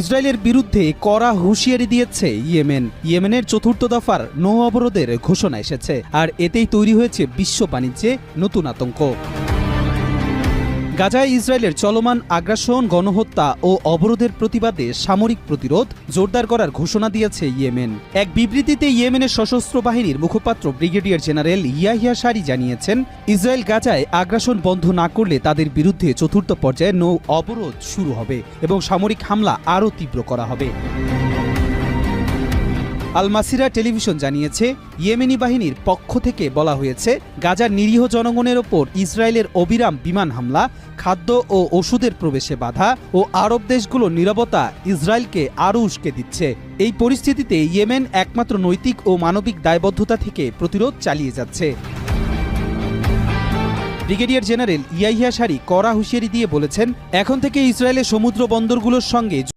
ইসরায়েলের বিরুদ্ধে কড়া হুঁশিয়ারি দিয়েছে ইয়েমেন। ইয়েমেনের চতুর্থ দফার নৌ অবরোধের ঘোষণা এসেছে, আর এতেই তৈরি হয়েছে বিশ্ব বাণিজ্যে নতুন আতঙ্ক। গাজায় ইসরায়েলের চলমান আগ্রাসন, গণহত্যা ও অবরোধের প্রতিবাদে সামরিক প্রতিরোধ জোরদার করার ঘোষণা দিয়েছে ইয়েমেন। এক বিবৃতিতে ইয়েমেনের সশস্ত্র বাহিনীর মুখপাত্র ব্রিগেডিয়ার জেনারেল ইয়াহিয়া সারি জানিয়েছেন, ইসরায়েল গাজায় আগ্রাসন বন্ধ না করলে তাদের বিরুদ্ধে চতুর্থ পর্যায়ে নৌ অবরোধ শুরু হবে এবং সামরিক হামলা আরও তীব্র করা হবে। আল মাসিরা টেলিভিশন জানিয়েছে, ইয়েমেনি বাহিনীর পক্ষ থেকে বলা হয়েছে, গাজার নিরীহ জনগণের ওপর ইসরায়েলের অবিরাম বিমান হামলা, খাদ্য ও ওষুধের প্রবেশে বাধা ও আরব দেশগুলোর নিরবতা ইসরায়েলকে আরও উস্কে দিচ্ছে। এই পরিস্থিতিতে ইয়েমেন একমাত্র নৈতিক ও মানবিক দায়বদ্ধতা থেকে প্রতিরোধ চালিয়ে যাচ্ছে। ব্রিগেডিয়ার জেনারেল ইয়াহিয়া সারি কড়া হুঁশিয়ারি দিয়ে বলেছেন, এখন থেকে ইসরায়েলের সমুদ্র বন্দরগুলোর সঙ্গে